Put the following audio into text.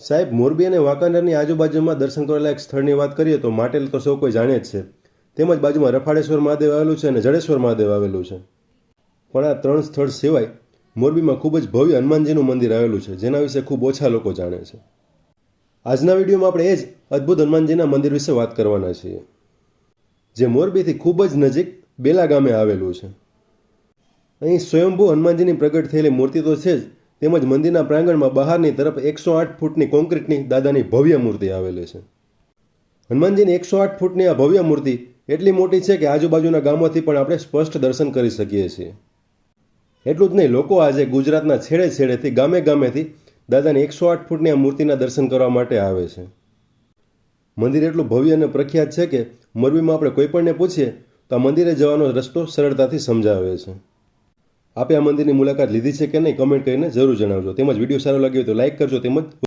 સાહેબ, મોરબી અને વાંકાનેરની આજુબાજુમાં દર્શન કરેલા એક સ્થળની વાત કરીએ તો માટેલ તો સૌ કોઈ જાણે જ છે. તેમજ બાજુમાં રફાળેશ્વર મહાદેવ આવેલું છે અને જડેશ્વર મહાદેવ આવેલું છે. પણ આ ત્રણ સ્થળ સિવાય મોરબીમાં ખૂબ જ ભવ્ય હનુમાનજીનું મંદિર આવેલું છે, જેના વિશે ખૂબ ઓછા લોકો જાણે છે. આજના વિડીયોમાં આપણે એ જ અદ્ભુત હનુમાનજીના મંદિર વિશે વાત કરવાના છીએ, જે મોરબીથી ખૂબ જ નજીક બેલા ગામે આવેલું છે. અહીં સ્વયંભૂ હનુમાનજીની પ્રગટ થયેલી મૂર્તિ તો છે જ તેમજ મંદિરના પ્રાંગણમાં બહારની તરફ એકસો આઠ ફૂટની કોન્ક્રીટની દાદાની ભવ્ય મૂર્તિ આવેલી છે. હનુમાનજીની એકસો આઠ ફૂટની આ ભવ્ય મૂર્તિ એટલી મોટી છે કે આજુબાજુના ગામોથી પણ આપણે સ્પષ્ટ દર્શન કરી શકીએ છીએ. એટલું જ નહીં, લોકો આજે ગુજરાતના છેડે છેડેથી ગામે ગામેથી દાદાની એકસો આઠ ફૂટની આ મૂર્તિના દર્શન કરવા માટે આવે છે. મંદિર એટલું ભવ્ય અને પ્રખ્યાત છે કે મોરબીમાં આપણે કોઈપણને પૂછીએ તો આ મંદિરે જવાનો રસ્તો સરળતાથી સમજાવે છે. આપે આ મંદિરની મુલાકાત લીધી છે કે નહીં કમેન્ટ કરીને જરૂર જણાવજો. તેમજ વીડિયો સારો લાગ્યો તો લાઇક કરજો, તેમજ